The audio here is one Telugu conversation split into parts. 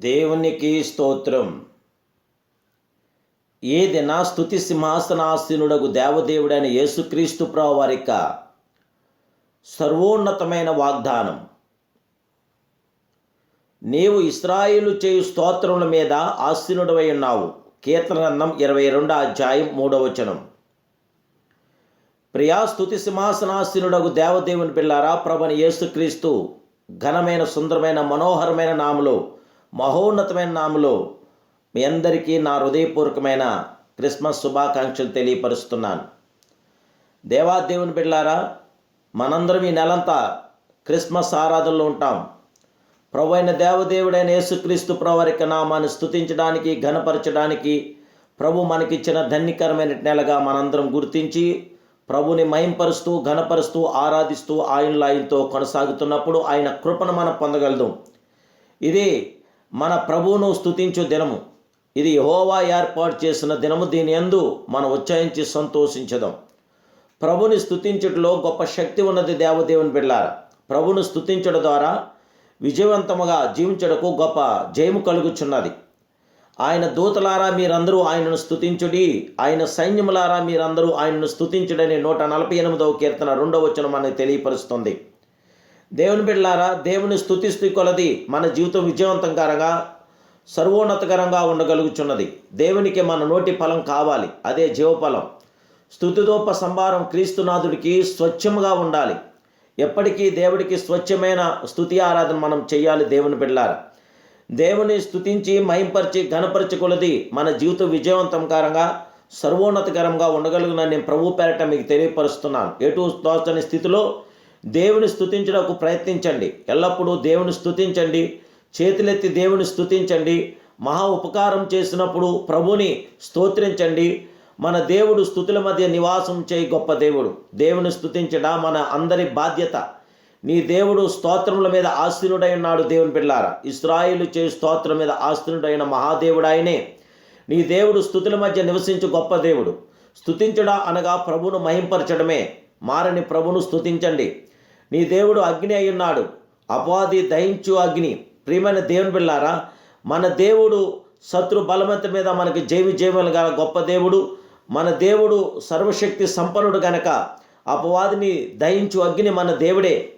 దేవునికి స్తోత్రం. ఏది నా స్థుతి సింహాసనాసీనుడగు దేవదేవుడైన యేసుక్రీస్తు ప్రావారిక సర్వోన్నతమైన వాగ్దానం. నీవు ఇస్రాయిలు చేయు స్తోత్రముల మీద ఆసీనుడవై ఉన్నావు. కీర్తనగ్రంథం ఇరవై రెండు అధ్యాయం మూడవచనం ప్రియా స్థుతి సింహాసనాసీనుడగు దేవదేవుని పిల్లారా ప్రభని యేసుక్రీస్తు ఘనమైన సుందరమైన మనోహరమైన నామలో మహోన్నతమైన నామలో మీ అందరికీ నా హృదయపూర్వకమైన క్రిస్మస్ శుభాకాంక్షలు తెలియపరుస్తున్నాను. దేవాదేవుని బిడ్డారా మనందరం ఈ నెలంతా క్రిస్మస్ ఆరాధనలో ఉంటాం. ప్రభు అయిన దేవదేవుడైన యేసుక్రీస్తు ప్రవరిక నామాన్ని స్తుతించడానికి ఘనపరచడానికి ప్రభు మనకిచ్చిన ధన్యకరమైన నెలగా మనందరం గుర్తించి ప్రభుని మహింపరుస్తూ ఘనపరుస్తూ ఆరాధిస్తూ ఆయనలో ఆయనతో కొనసాగుతున్నప్పుడు ఆయన కృపను మనం పొందగలదు ఇది మన ప్రభువును స్థుతించు దినము. ఇది హోవా ఏర్పాటు చేసిన దినము. దీని ఎందు మనం ఉచ్చరించి సంతోషించదాం. ప్రభుని స్థుతించుటలో గొప్ప శక్తి ఉన్నది దేవదేవుని బిడ్డారా ప్రభును స్థుతించడం ద్వారా విజయవంతముగా జీవించడకు గొప్ప జయము కలుగుచున్నది. ఆయన దూతలారా మీరందరూ ఆయనను స్థుతించుడి ఆయన సైన్యములారా మీరందరూ ఆయనను స్థుతించుడని నూట నలభై ఎనిమిదవ కీర్తన రెండవ వచనం అని తెలియపరుస్తుంది. దేవుని బిడ్డలారా దేవుని స్థుతిస్తూ కొలది మన జీవితం విజయవంతంకరంగా సర్వోన్నతకరంగా ఉండగలుగుచున్నది. దేవునికి మన నోటి ఫలం కావాలి అదే జీవఫలం. స్థుతిదోప సంభారం క్రీస్తునాథుడికి స్వచ్ఛముగా ఉండాలి. ఎప్పటికీ దేవుడికి స్వచ్ఛమైన స్థుతి ఆరాధన మనం చేయాలి దేవుని బిడ్డలారా. దేవుని స్థుతించి మహింపరిచి ఘనపరిచి కొలది మన జీవితం విజయవంతంకరంగా సర్వోన్నతకరంగా ఉండగలుగునని నేను ప్రభు పేరట మీకు తెలియపరుస్తున్నాను. ఎటు తోచని స్థితిలో దేవుని స్థుతించడానికి ప్రయత్నించండి. ఎల్లప్పుడూ దేవుని స్థుతించండి చేతులెత్తి దేవుని స్థుతించండి మహా ఉపకారం చేసినప్పుడు ప్రభుని స్తోత్రించండి. మన దేవుడు స్థుతుల మధ్య నివాసం చేయి గొప్ప దేవుడు. దేవుని స్థుతించడం మన అందరి బాధ్యత. నీ దేవుడు స్తోత్రముల మీద ఆస్తినుడై ఉన్నాడు దేవుని పిల్లారా. ఇస్రాయిలు చే స్తోత్రం మీద ఆస్తినుడైన మహాదేవుడాయనే నీ దేవుడు స్థుతుల మధ్య నివసించు గొప్ప దేవుడు. స్థుతించడా అనగా ప్రభును మహింపరచడమే. మారని ప్రభును స్థుతించండి నీ దేవుడు అగ్ని అయి ఉన్నాడు. అపాది దహించు అగ్ని. ప్రియమైన దేవుని బిళ్ళారా మన దేవుడు శత్రు బలమంత మీద మనకి జైవి జయములు గల గొప్ప దేవుడు. మన దేవుడు సర్వశక్తి సంపన్నుడు గనక అపవాదిని దహించు అగ్ని మన దేవుడే.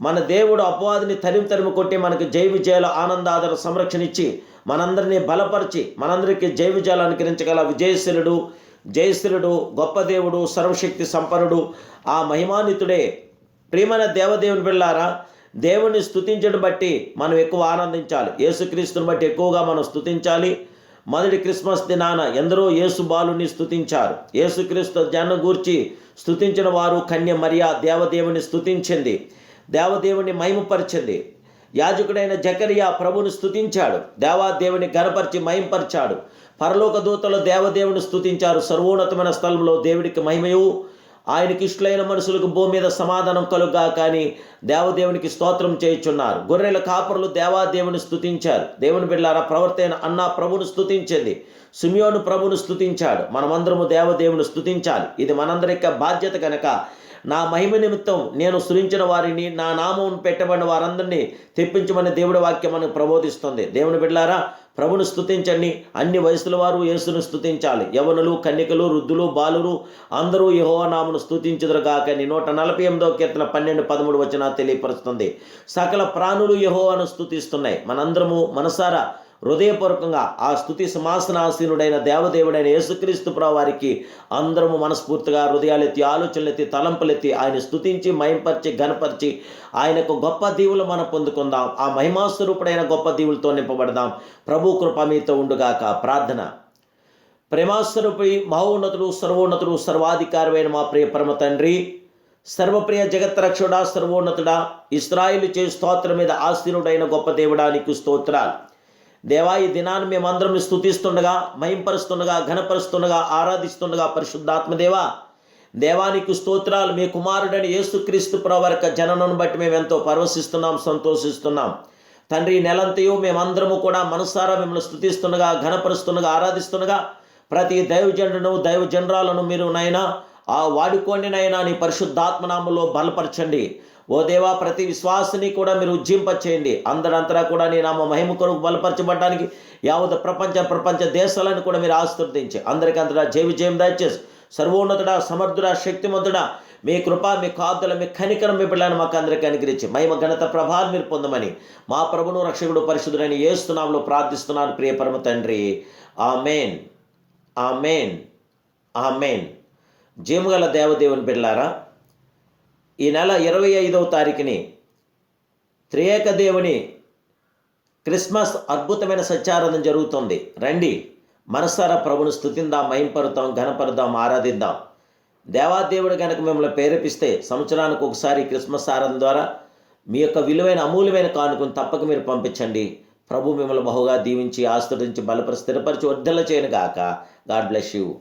మన దేవుడు అపవాదిని తరిమి తరిమి కొట్టి మనకి జై విజయాల ఆనందాదర సంరక్షణ ఇచ్చి మనందరినీ బలపరిచి మనందరికీ జై విజయాలు అనుకరించగల విజయశీలుడు జయశీలుడు గొప్ప దేవుడు సర్వశక్తి సంపన్నుడు ఆ మహిమాన్వితుడే. ప్రియమైన దేవదేవుని పిల్లారా దేవుని స్థుతించడం బట్టి మనం ఎక్కువ ఆనందించాలి. యేసుక్రీస్తుని బట్టి ఎక్కువగా మనం స్తుతించాలి. మొదటి క్రిస్మస్ దినాన ఎందరో యేసు బాలుని స్థుతించారు యేసుక్రీస్తు జన గూర్చి స్థుతించిన వారు కన్య మరియా దేవదేవుని స్థుతించింది దేవదేవుని మహిమపరిచింది. యాజకుడైన జకరియా ప్రభుని స్థుతించాడు దేవాదేవుని గనపరిచి మహింపరిచాడు. పరలోక దూతలు దేవదేవుని స్థుతించారు సర్వోన్నతమైన స్థలంలో దేవుడికి మహిమయు. ఆయనకి ఇష్టలైన మనుషులకు భూమి మీద సమాధానం కలుగా కానీ దేవదేవునికి స్తోత్రం చేయుచున్నారు. గొర్రెల కాపరులు దేవాదేవుని స్థుతించారు దేవుని బిడ్డారా ప్రవర్తైన అన్న ప్రభును స్థుతించింది సుమియోను ప్రభును స్థుతించాడు మనమందరము దేవదేవుని స్థుతించాలి ఇది మనందరి యొక్క బాధ్యత కనుక నా మహిమ నిమిత్తం నేను సృజించిన వారిని నా నామం పెట్టబడిన వారందరినీ తెప్పించమని దేవుడి వాక్యం మనకు ప్రబోధిస్తుంది. దేవుని బిడ్డారా ప్రభును స్థుతించండి అన్ని వయసుల వారు యేసును స్థుతించాలి యవనులు కన్యకలు వృద్ధులు బాలురు అందరూ యహోవనామను స్తుతించుదురుగాకని నూట నలభై ఎనిమిదో కీర్తన పన్నెండు పదమూడు వచ్చిన తెలియపరుస్తుంది. సకల ప్రాణులు యహోవను స్థుతిస్తున్నాయి మనందరము మనసారా హృదయపూర్వకంగా ఆ స్థుతి సింహాసనాసీనుడైన దేవదేవుడైన యేసుక్రీస్తు వారికి అందరము మనస్ఫూర్తిగా హృదయాలెత్తి ఆలోచనలెత్తి తలంపులెత్తి ఆయన స్తుతించి మయంపరిచి ఘనపరిచి ఆయనకు గొప్ప దీవులు మనం పొందుకుందాం. ఆ మహిమాస్వరూపుడైన గొప్ప దీవులతో నింపబడదాం. ప్రభు కృప మీతో ఉండుగాక. ప్రార్థన. ప్రేమాస్వరూపి మహోన్నతుడు సర్వోన్నతుడు సర్వాధికారమైన మా ప్రియ పరమ తండ్రి సర్వప్రియ జగత్రక్షుడా సర్వోన్నతుడా ఇస్రాయిలు చే స్తోత్రం మీద ఆస్థినుడైన గొప్ప దేవుడానికి స్తోత్రాలు. దేవా ఈ దినాన్ని మేమందరం స్థుతిస్తుండగా మహింపరుస్తుండగా ఘనపరుస్తుండగా ఆరాధిస్తుండగా పరిశుద్ధాత్మదేవా దేవానికి స్తోత్రాలు. మీ కుమారుడని యేసుక్రీస్తు ప్రవర్క జననను బట్టి మేము ఎంతో పరవశిస్తున్నాం సంతోషిస్తున్నాం. తండ్రి నెలంతయు మేమందరము కూడా మనసారా మిమ్మల్ని స్థుతిస్తుండగా ఘనపరుస్తుండగా ఆరాధిస్తుండగా ప్రతి దైవజనులను దైవజనరాలను మీరు నైనా ఆ వాడుకోండినైనా నీ పరిశుద్ధాత్మనామంలో బలపరచండి. ఓ దేవా ప్రతి విశ్వాసుని కూడా మీరు ఉజ్జింపచేయండి. అందరంతరా కూడా నీ నామ మహిమ కొరకు బలపరచబడడానికి యావత్ ప్రపంచ ప్రపంచ దేశాలను కూడా మీరు ఆస్తుర్దించి అందరికీ అంతటా జయ విజయం దయచేసి సర్వోన్నతుడ సమర్థుడ శక్తిమంతుడ మీ కృప మీ కాపుదల మీ కనికరం మీ పిల్లలను మాకు అందరికీ అనుగ్రహించి మహిమ ఘనత ప్రభావం మీరు పొందమని మా ప్రభును రక్షకుడు పరిశుద్ధుడని ఏస్తున్నాంలో ప్రార్థిస్తున్నాను. ప్రియ పరమ తండ్రి ఆమెన్. ఆమెన్. ఆమెన్. జీవగల దేవదేవుని బిడ్డలారా ఈ నెల ఇరవై ఐదవ తారీఖుని త్రియేక దేవుని క్రిస్మస్ అద్భుతమైన సత్యారాధన జరుగుతుంది. రండి మనసారా ప్రభును స్థుతిందాం మహింపరుతాం ఘనపరుదాం ఆరాధిద్దాం. దేవాదేవుడు కనుక మిమ్మల్ని ప్రేరేపిస్తే సంవత్సరానికి ఒకసారి క్రిస్మస్ ఆరాధన ద్వారా మీ యొక్క విలువైన అమూల్యమైన కానుకను తప్పక మీరు పంపించండి. ప్రభు మిమ్మల్ని బహుగా దీవించి ఆస్తుడించి బలపరి స్థిరపరిచి వర్ధల చేయను గాక. God bless you.